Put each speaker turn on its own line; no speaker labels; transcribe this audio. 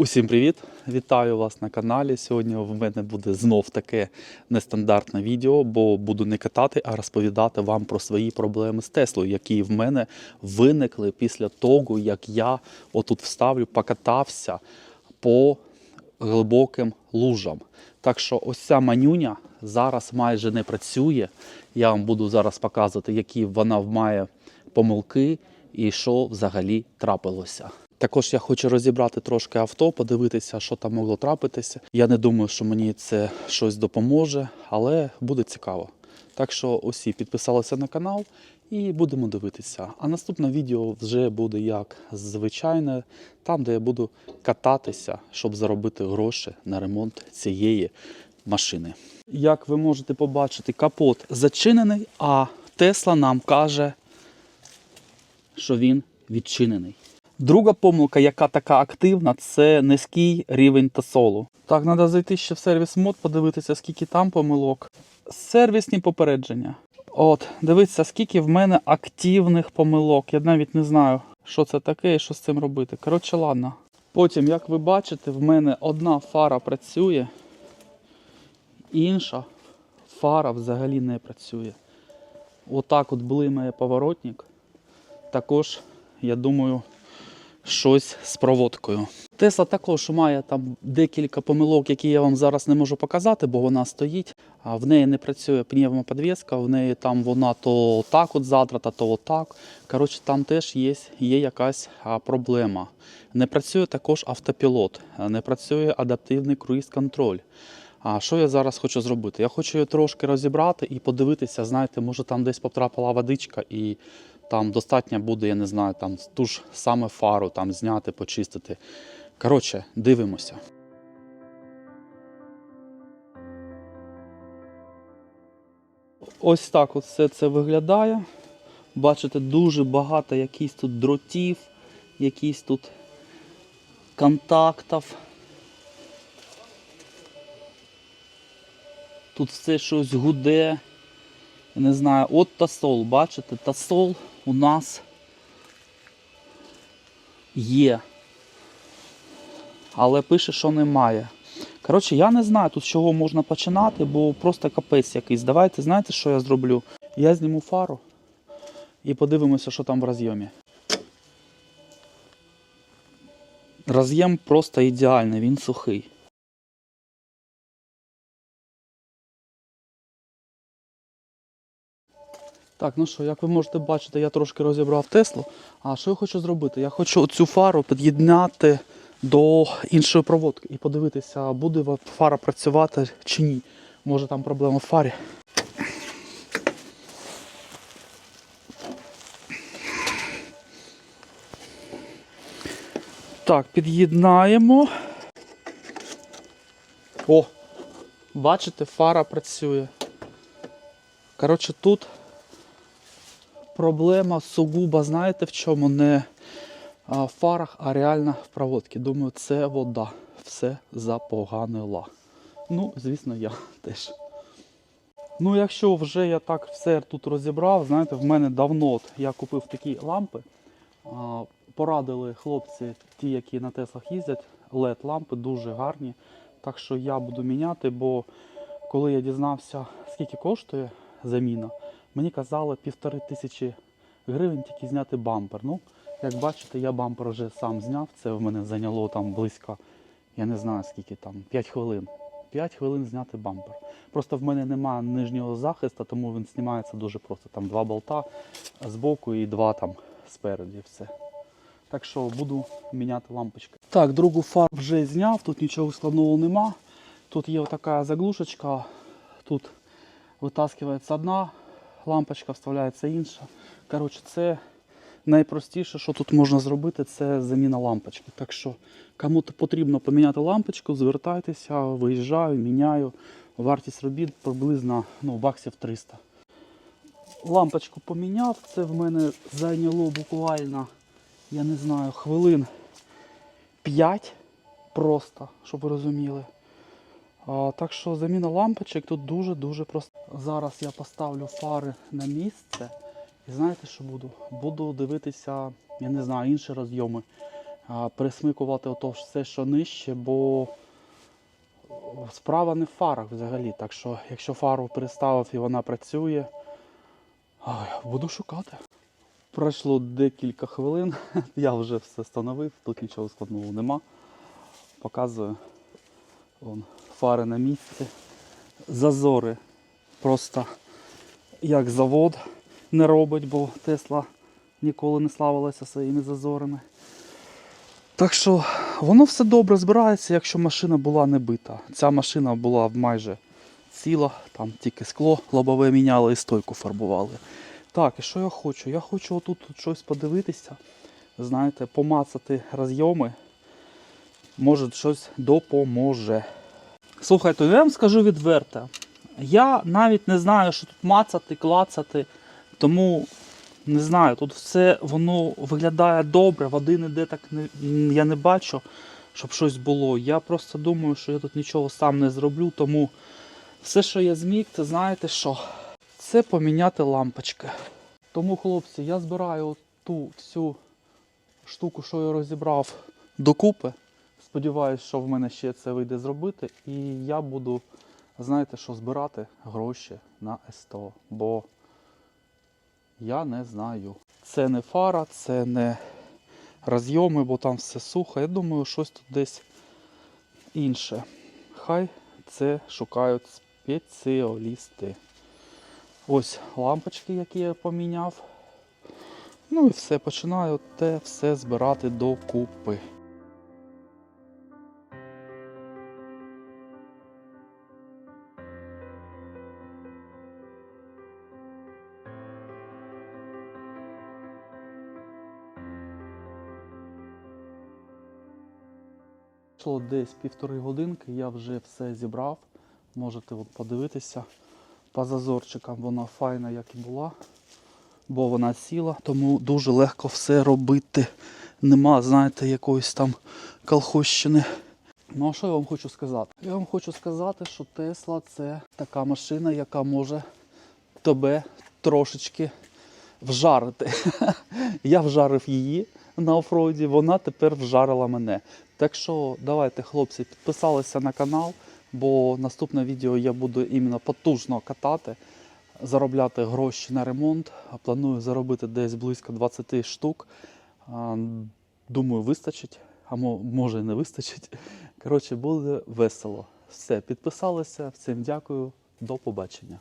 Усім привіт! Вітаю вас на каналі. Сьогодні в мене буде знов таке нестандартне відео, бо буду не катати, а розповідати вам про свої проблеми з Теслою, які в мене виникли після того, як я отут вставлю, покатався по глибоким лужам. Так що ось ця манюня зараз майже не працює. Я вам буду зараз показувати, які вона має помилки і що взагалі трапилося. Також я хочу розібрати трошки авто, подивитися, що там могло трапитися. Я не думаю, що мені це щось допоможе, але буде цікаво. Так що усі підписалися на канал і будемо дивитися. А наступне відео вже буде як звичайне, там, де я буду кататися, щоб заробити гроші на ремонт цієї машини. Як ви можете побачити, капот зачинений, а Тесла нам каже, що він відчинений. Друга помилка, яка така активна, це низький рівень тасолу. Так, треба зайти ще в сервіс мод, подивитися, скільки там помилок. Сервісні попередження. От, дивіться, скільки в мене активних помилок. Я навіть не знаю, що це таке і що з цим робити. Коротше, ладно. Потім, як ви бачите, в мене одна фара працює, інша фара взагалі не працює. Отак от блимає поворотник. Також, я думаю, щось з проводкою. Тесла також має там декілька помилок, які я вам зараз не можу показати, бо вона стоїть. А в неї не працює пневмоподвеска, в неї там вона то так от задрата, то отак. Коротше, там теж є, є якась проблема. Не працює також автопілот, не працює адаптивний круїз-контроль. А що я зараз хочу зробити? Я хочу її трошки розібрати і подивитися, знаєте, може там десь потрапила водичка і там достатньо буде, я не знаю, там ту ж саме фару там зняти, почистити. Коротше, дивимося. Ось так от все це виглядає. Бачите, дуже багато якісь тут дротів, якісь тут контактів. Тут все щось гуде. Не знаю, от тасол, бачите, тасол у нас є. Але пише, що немає. Коротше, я не знаю тут з чого можна починати, бо просто капець якийсь. Давайте, знаєте, що я зроблю? Я зніму фару і подивимося, що там в роз'ємі. Роз'єм просто ідеальний, він сухий. Так, ну що, як ви можете бачити, я трошки розібрав Теслу. А що я хочу зробити? Я хочу цю фару під'єднати до іншої проводки і подивитися, буде фара працювати чи ні. Може там проблема в фарі. Так, під'єднаємо. О! Бачите, фара працює. Коротше, тут проблема сугубо, знаєте в чому? Не в фарах, а реально в проводці. Думаю, це вода. Все запоганила. Ну, звісно, я теж. Ну, якщо вже я так все тут розібрав, знаєте, в мене давно от я купив такі лампи. Порадили хлопці, ті, які на Теслах їздять, led лампи дуже гарні. Так що я буду міняти, бо коли я дізнався, скільки коштує заміна, мені казали півтори тисячі гривень тільки зняти бампер. Ну, як бачите, я бампер вже сам зняв. Це в мене зайняло там близько, я не знаю скільки там, 5 хвилин. 5 хвилин зняти бампер. Просто в мене немає нижнього захисту, тому він знімається дуже просто. Там два болта з боку і два там спереді. Все. Так що буду міняти лампочки. Так, другу фарбу вже зняв, тут нічого складного нема. Тут є така заглушечка, тут витаскивається одна лампочка, вставляється інша. Коротше, це найпростіше, що тут можна зробити, це заміна лампочки. Так що, кому потрібно поміняти лампочку, звертайтеся, виїжджаю, міняю. Вартість робіт приблизно ну, баксів 300. Лампочку поміняв, це в мене зайняло буквально, я не знаю, хвилин 5 просто, щоб ви розуміли. Так що заміна лампочок тут дуже-дуже просто. Зараз я поставлю фари на місце. І знаєте, що буду? Буду дивитися, я не знаю, інші розйоми. присмикувати ото все, що нижче, бо справа не в фарах взагалі. Так що, якщо фару переставив і вона працює, буду шукати. Пройшло декілька хвилин, я вже все встановив, тут нічого складного нема. Показую. Вон, фари на місці. Зазори просто як завод не робить, бо Тесла ніколи не славилася своїми зазорами. Так що воно все добре збирається, якщо машина була не бита. Ця машина була майже ціла, там тільки скло лобове міняли і стойку фарбували. Так, і що я хочу? Я хочу отут щось подивитися, знаєте, помацати розйоми. Може щось допоможе. Слухайте, я вам скажу відверто. Я навіть не знаю, що тут мацати, клацати, тому не знаю, тут все воно виглядає добре, води ніде так не, я не бачу, щоб щось було. Я просто думаю, що я тут нічого сам не зроблю, тому все, що я зміг, це знаєте що? Це поміняти лампочки. Тому, хлопці, я збираю ту всю штуку, що я розібрав докупи. Сподіваюсь, що в мене ще це вийде зробити. І я буду, знаєте, що збирати гроші на СТО. Бо я не знаю. Це не фара, це не розйоми, бо там все сухо. Я думаю, щось тут десь інше. Хай це шукають спеціалісти. Ось лампочки, які я поміняв. Ну і все, починаю те все збирати докупи. Пройшло десь півтори годинки, я вже все зібрав. Можете от подивитися. По зазорчикам вона файна, як і була, бо вона сіла, тому дуже легко все робити. Нема, знаєте, якоїсь там колхозщини. Ну а що я вам хочу сказати? Я вам хочу сказати, що Тесла це така машина, яка може тебе трошечки вжарити. Я вжарив її на офроуді, вона тепер вжарила мене. Так що давайте, хлопці, підписалися на канал, бо наступне відео я буду іменно потужно катати, заробляти гроші на ремонт. Планую заробити десь близько 20 штук. Думаю, вистачить, а може і не вистачить. Коротше, буде весело. Все, підписалися. Всім дякую, до побачення.